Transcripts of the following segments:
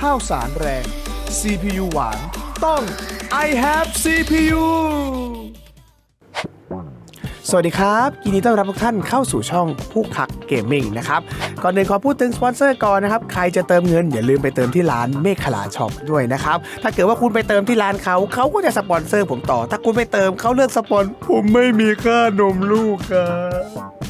ข้าวสารแรง CPU หวาน ต้อง I have CPU สวัสดีครับยินดีต้อนรับทุกท่านเข้าสู่ช่องผู้คักเกมมิ่งนะครับก่อนอื่นขอพูดถึงสปอนเซอร์ก่อนนะครับ ใครจะเติมเงินอย่าลืมไปเติมที่ร้านเมฆขลาช็อปด้วยนะครับ ถ้าเกิดว่าคุณไปเติมที่ร้านเขาเขาก็จะสปอนเซอร์ผมต่อ ถ้าคุณไปเติมเขาเลือกสปอน ผมไม่มีค่านมลูกครับ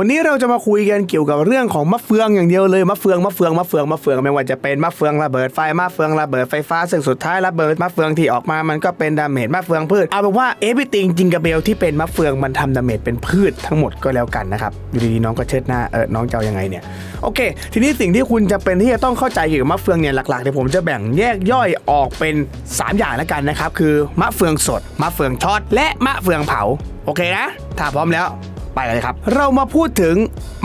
วันนี้เราจะมาคุยกันเกี่ยวกับเรื่องของมะเฟืองอย่างเดียวเลยมะเฟืองมะเฟืองมะเฟืองมะเฟืองไม่ว่าจะเป็นมะเฟืองระเบิดไฟมะเฟืองระเบิดไฟฟ้าซึ่งสุดท้ายระเบิดมะเฟืองที่ออกมามันก็เป็นดาเมจมะเฟืองพืชเอาเป็นว่าเอฟ r y ติงจิงกับเบลที่เป็นมะเฟืองมันทำดาเมจเป็นพืชทั้งหมดก็แล้วกันนะครับอยู่ดีๆน้องก็เชิดหน้าเออน้องจะเอายังไงเนี่ยโอเค ทีนี้สิ่งที่คุณจะเป็นที่จะต้องเข้าใจเกี่ยวกับมะเฟืองเนี่ยหลักๆเดี๋ยวผมจะแบ่งแยกย่อยออกเป็น 3 อย่างแล้วกันนะครับคือมะเฟืองสดมะเฟืองช็อตและมะเฟืองเผาโอเคนะถ้าพร้อมแล้ว ไปเลยครับ เรามาพูดถึง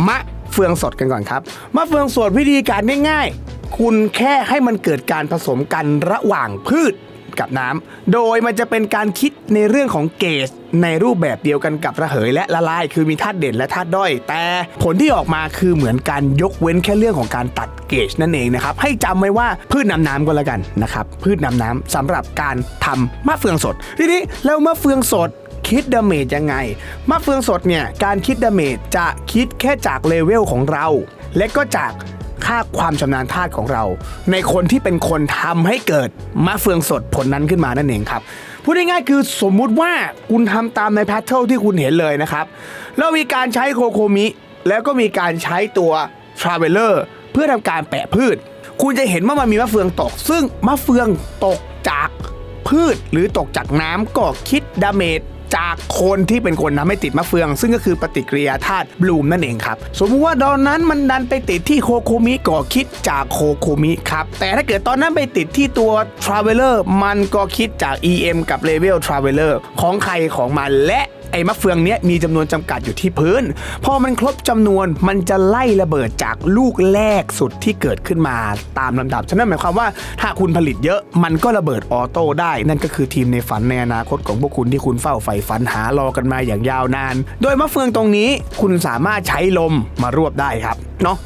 มะเฟืองสดกันก่อนครับ มะเฟืองสดวิธีการง่ายๆ คุณแค่ให้มันเกิดการผสมกันระหว่างพืชกับน้ำโดยมันจะเป็นการคิดในเรื่องของเกจในรูปแบบเดียวกันกับระเหยและละลาย คือมีธาตุเด่นและธาตุด้อย แต่ผลที่ออกมาคือเหมือนการยกเว้นแค่เรื่องของการตัดเกจนั่นเองนะครับ ให้จำไว้ว่าพืชนำน้ำก็แล้วกันนะครับ พืชนำน้ำสำหรับการทำมะเฟืองสด ทีนี้แล้วมะเฟืองสด คิดดาเมจยังไง มะเฟืองสดเนี่ย การคิดดาเมจจะคิดแค่จากเลเวลของเรา และก็จากค่าความชำนาญธาตุของเรา ในคนที่เป็นคนทำให้เกิดมะเฟืองสดผลนั้นขึ้นมานั่นเองครับ พูดง่ายๆคือสมมุติว่าคุณทำตามในแพทเทิลที่คุณเห็นเลยนะครับ แล้วมีการใช้โคโคมิ แล้วก็มีการใช้ตัว Traveler เพื่อทำการแปะพืช คุณจะเห็นว่ามันมีมะเฟืองตก ซึ่งมะเฟืองตกจากพืชหรือตกจากน้ำก็คิดดาเมจ จากคนที่เป็นคนทำให้ติดมะเฟือง ซึ่งก็คือปฏิกิริยาธาตุบลูมนั่นเองครับ สมมติว่าตอนนั้นมันดันไปติดที่โคโคมิก็คิดจากโคโคมิครับ แต่ถ้าเกิดตอนนั้นไปติดที่ตัวทราเวลเลอร์มันก็คิดจาก EM กับเลเวลทราเวลเลอร์ของใครของมันและ ไอ้มะเฟืองเนี้ยมีจำนวนจำกัดอยู่ที่พื้น พอมันครบจำนวนมันจะไล่ระเบิดจากลูกแรกสุดที่เกิดขึ้นมาตามลำดับ ฉะนั้นหมายความว่าถ้าคุณผลิตเยอะมันก็ระเบิดออโต้ได้ นั่นก็คือทีมในฝันในอนาคตของพวกคุณที่คุณเฝ้าใฝ่ฝันหารอกันมาอย่างยาวนาน โดยมะเฟืองตรงนี้คุณสามารถใช้ลมมารวบได้ครับเนาะ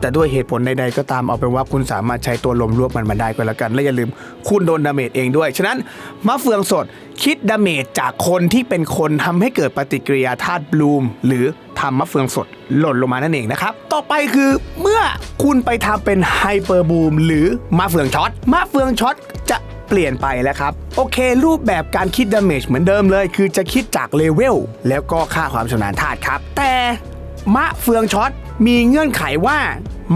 แต่ด้วยเหตุผลใดๆก็ตามเอาเป็นว่าคุณสามารถใช้ตัวลมรวบมันมาได้ก็แล้วกัน และอย่าลืมคุณโดนดาเมจเองด้วย ฉะนั้นมะเฟืองสดคิดดาเมจจากคนที่เป็นคนทำให้เกิดปฏิกิริยาธาตุบลูม หรือทำมะเฟืองสดหล่นลงมานั่นเองนะครับ ต่อไปคือเมื่อคุณไปทำเป็นไฮเปอร์บูมหรือมะเฟืองช็อตมะเฟืองช็อตจะเปลี่ยนไปแล้วครับ โอเค รูปแบบการคิดดาเมจเหมือนเดิมเลย คือจะคิดจากเลเวลแล้วก็ค่าความชำนาญธาตุครับ แต่ มะเฟืองช็อตมีเงื่อนไขว่า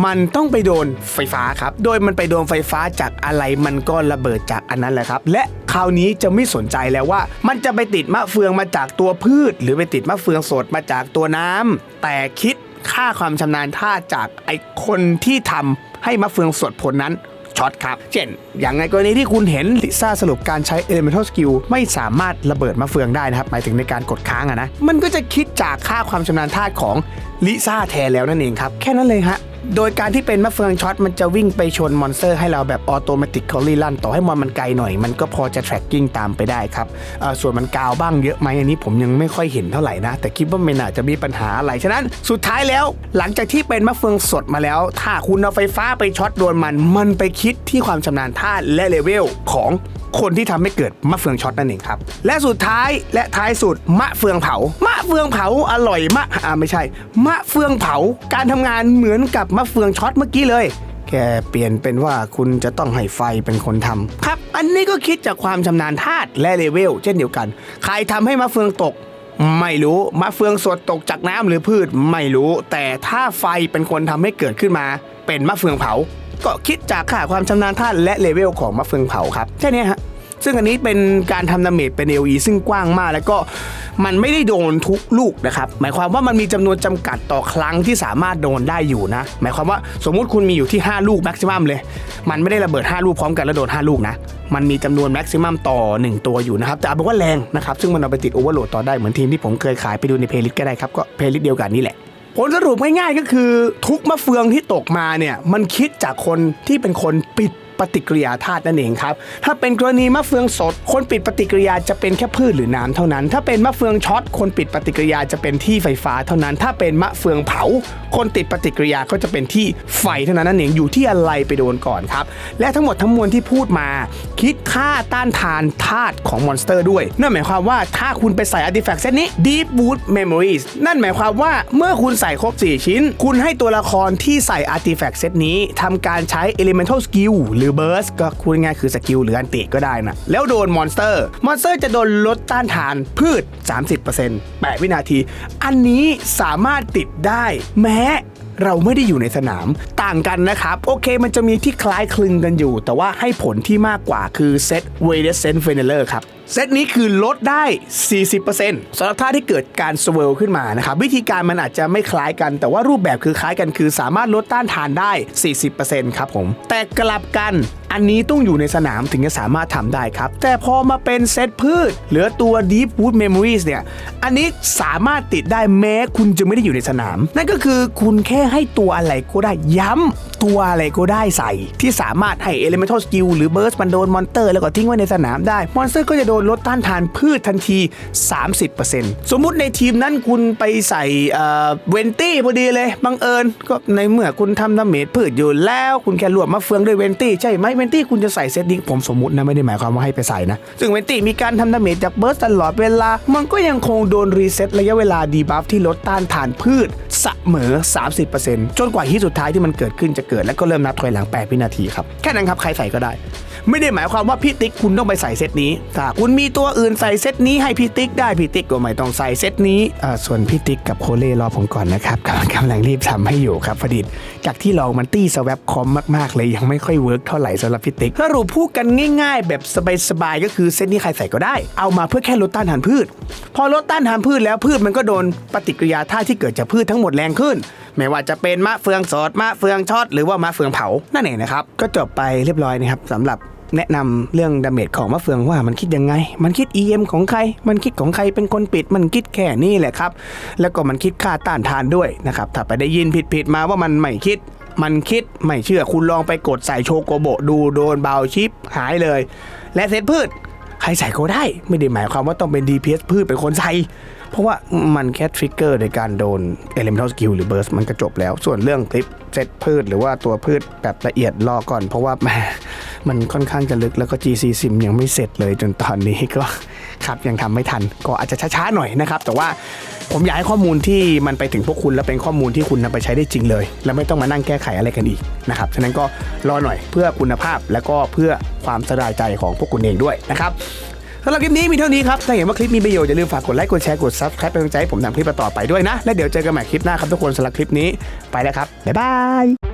มันต้องไปโดนไฟฟ้าครับ โดยมันไปโดนไฟฟ้าจากอะไรมันก็ระเบิดจากอันนั้นแหละครับ และคราวนี้จะไม่สนใจแล้วว่า มันจะไปติดมะเฟืองมาจากตัวพืช หรือไปติดมะเฟืองสดมาจากตัวน้ำแต่คิดค่าความชำนาญท่าจากไอคนที่ทำให้มะเฟืองสดผลนั้น ช็อตครับ เช่น อย่างในกรณีที่คุณเห็นลิซ่าสรุปการใช้ Elemental Skill ไม่สามารถระเบิดมะเฟืองได้นะครับหมายถึงในการกดค้างอะนะมันก็จะคิดจากค่าความชำนาญธาตุของลิซ่าแทนแล้วนั่นเองครับแค่นั้นเลยฮะ โดยการที่เป็นมะเฟืองช็อตมันจะวิ่งไปชนมอนสเตอร์ให้เราแบบออโตเมติกคอลี่ลั่นต่อให้มอนมันไกลหน่อย มันก็พอจะ tracking ตามไปได้ครับส่วนมันกาวบ้างเยอะไหมอันนี้ผมยังไม่ค่อยเห็นเท่าไหร่นะ แต่คิดว่าไม่น่าจะมีปัญหาอะไร ฉะนั้นสุดท้ายแล้ว หลังจากที่เป็นมะเฟืองสดมาแล้ว ถ้าคุณเอาไฟฟ้าไปช็อตโดนมัน มันไปคิดที่ความชำนาญท่าและเลเวลของ คนที่ทำให้เกิดมะเฟืองช็อตนั่นเองครับ และสุดท้ายและท้ายสุดมะเฟืองเผามะเฟืองเผาอร่อยมากอ่าไม่ใช่ มะเฟืองเผาการทำงานเหมือนกับมะเฟืองช็อตเมื่อกี้เลยแค่เปลี่ยนเป็นว่าคุณจะต้องให้ไฟเป็นคนทำครับ อันนี้ก็คิดจากความชำนาญธาตุและเลเวลเช่นเดียวกัน ใครทำให้มะเฟืองตก ไม่รู้มะเฟืองสดตกจากน้ำหรือพืช ไม่รู้ แต่ถ้าไฟเป็นคนทำให้เกิดขึ้นมา เป็นมะเฟืองเผา ก็คิดจากค่าความชำนาญท่าตุและเลเวลของมะเฟืองเผาครับแค่นี้ฮะซึ่งอันนี้เป็นการทำดาเมจเป็น LE ซึ่งกว้างมากแล้วก็มันไม่ได้โดนทุกลูกนะครับ หมายความว่ามันมีจำนวนจำกัดต่อครั้งที่สามารถโดนได้อยู่นะ หมายความว่าสมมุติคุณมีอยู่ที่ 5 ลูกแม็กซิมัมเลย มันไม่ได้ระเบิด 5 ลูกพร้อมกันแล้วโดน 5 ลูกนะ มันมีจำนวนแม็กซิมัมต่อ 1 ตัวอยู่นะครับ แต่เอาเป็นว่าแรงนะครับ ซึ่งมันเอาไปติดโอเวอร์โหลดต่อได้เหมือนทีมที่ผมเคยขายไปดูในเพลย์ลิสต์ก็ได้ครับ ก็เพลย์ลิสต์เดียวกันนี่แหละ ผลสรุปง่ายๆก็คือทุกมะเฟืองที่ตกมาเนี่ยมันคิดจากคนที่เป็นคนปิด ปฏิกิริยาธาตุนั่นเองครับ ถ้าเป็นกรณีมะเฟืองสด คนปิดปฏิกิริยาจะเป็นแค่พืชหรือน้ำเท่านั้น ถ้าเป็นมะเฟืองช็อต คนปิดปฏิกิริยาจะเป็นที่ไฟฟ้าเท่านั้น ถ้าเป็นมะเฟืองเผา คนติดปฏิกิริยาก็จะเป็นที่ไฟเท่านั้นนั่นเองอยู่ที่อะไรไปโดนก่อนครับ และทั้งหมดทั้งมวลที่พูดมา คิดค่าต้านทานธาตุของมอนสเตอร์ด้วย นั่นหมายความว่าถ้าคุณไปใส่อาร์ติแฟกต์เซตนี้ Deep Wood Memories นั่นหมายความว่าเมื่อคุณใส่ครบ 4 ชิ้น คุณให้ตัวละครที่ใส่อาร์ติแฟกต์เซตนี้ทำการใช้ Elemental Skill หรืือเบิร์สก็คูดง่ายคือสกิลหรืออันติก็ได้นะ แล้วโดนมอนสเตอร์ มอนสเตอร์จะโดนลดต้านทานพืช 30% 8 วินาที อันนี้สามารถติดได้แม้ เราไม่ได้อยู่ในสนามต่างกันนะครับ โอเคมันจะมีที่คล้ายคลึงกันอยู่ แต่ว่าให้ผลที่มากกว่าคือเซตเวเดสเซนเฟเนเลอร์ครับเซตนี้คือลดได้ 40%สำหรับท่าที่เกิดการสเวลขึ้นมานะครับ วิธีการมันอาจจะไม่คล้ายกัน แต่ว่ารูปแบบคือคล้ายกันคือสามารถลดต้านทานได้ 40%ครับผม แต่กลับกัน อันนี้ต้องอยู่ในสนามถึงจะสามารถทำได้ครับ แต่พอมาเป็นเซตพืช เหลือตัว Deep Wood Memories เนี่ย อันนี้สามารถติดได้แม้คุณจะไม่ได้อยู่ในสนาม นั่นก็คือคุณแค่ให้ตัวอะไรก็ได้ย้ำตัวอะไรก็ได้ใส่ ที่สามารถให้ Elemental Skill หรือ Burst มันโดนมอนเตอร์แล้วก็ทิ้งไว้ในสนามได้ มอนสเตอร์ก็จะโดนลดต้านทานพืชทันที 30%สมมุติในทีมนั้นคุณไปใส่เวนตี้พอดีเลยบังเอิญก็ในเมื่อคุณทำดาเมจพืชอยู่แล้วคุณแค่รวบมาเฟืองด้วยเวนตี้ใช่ไหมเวนตี้คุณจะใส่เซตนี้ผมสมมตินะไม่ได้หมายความว่าให้ไปใส่นะซึ่งเวนตี้มีการทำดาเมจจากเบิร์สตลอดเวลา มันก็ยังคงโดนรีเซ็ตระยะเวลาดีบัฟที่ลดต้านทานพืชเสมอ 30%จนกว่าที่สุดท้ายที่มันเกิดขึ้นจะเกิดแล้วก็เริ่มนับถอยหลัง 8 วินาทีครับ แค่นั้นครับใครใส่ก็ได้ ไม่ได้หมายความว่าพี่ติ๊กคุณต้องไปใส่เซตนี้ ถ้าคุณมีตัวอื่นใส่เซตนี้ให้พี่ติ๊กได้พี่ติ๊กก็ไม่ต้องใส่เซตนี้อ่าส่วนพี่ติ๊กกับโคเล่รอผมก่อนนะครับกำลังกำลังรีบทำให้อยู่ครับพอดีจากที่ลองมันตี้สวปคอมมากๆ เลยยังไม่ค่อยเวิร์กเท่าไหร่สำหรับพี่ติ๊กถ้าเราพูดกันง่าย ๆ แบบสบายๆก็คือเซตนี้ใครใส่ก็ได้ เอามาเพื่อแค่ลดต้านทานพืช พอลดต้านทานพืชแล้วพืชมันก็โดนปฏิกิริยาท่าที่เกิดจากพืชทั้งหมดแรงขึ้น ไม่ว่าจะเป็นมะเฟืองสดมะเฟืองช็อตหรือว่ามะเฟืองเผานั่นเองนะครับก็จบไปเรียบร้อยนะครับสำหรับแนะนำเรื่องดาเมจของมะเฟืองว่ามันคิดยังไง มันคิด EM ของใคร มันคิดของใครเป็นคนปิด มันคิดแค่นี้แหละครับ แล้วก็มันคิดค่าต้านทานด้วยนะครับ ถ้าไปได้ยินผิดๆมาว่ามันไม่คิด มันคิดไม่เชื่อคุณลองไปกดใส่โชโกโบดูโดนเบาชิปหายเลย และเซตพืช ใครใส่ก็ได้ ไม่ได้หมายความว่าต้องเป็น DPS พืชเป็นคนใส่เพราะว่ามันแค่ทริกเกอร์ในการโดน Elemental Skill หรือ Burst มันก็จบแล้ว ส่วนเรื่องคลิปเซตพืชหรือว่าตัวพืชแบบละเอียดรอก่อน เพราะว่ามมันค่อนข้างจะลึกแล้วก็ GC Sim ยังไม่เสร็จเลยจนตอนนี้ก็ ครับยังทำไม่ทันก็อาจจะช้าๆหน่อยนะครับ แต่ว่าผมอยากให้ข้อมูลที่มันไปถึงพวกคุณและเป็นข้อมูลที่คุณนำไปใช้ได้จริงเลย และไม่ต้องมานั่งแก้ไขอะไรกันอีกนะครับฉะนั้นก็รอหน่อยเพื่อคุณภาพและก็เพื่อความสบายใจของพวกคุณเองด้วยนะครับสำหรับคลิปนี้มีเท่านี้ครับ ถ้าเห็นว่าคลิปมีประโยชน์อย่าลืมฝากกดไลค์ กดแชร์ กด subscribe เป็นกำลังใจให้ผมทำคลิปต่อไปด้วยนะ และเดี๋ยวเจอกันใหม่คลิปหน้าครับทุกคนสำหรับคลิปนี้ไปแล้วครับ บ๊ายบาย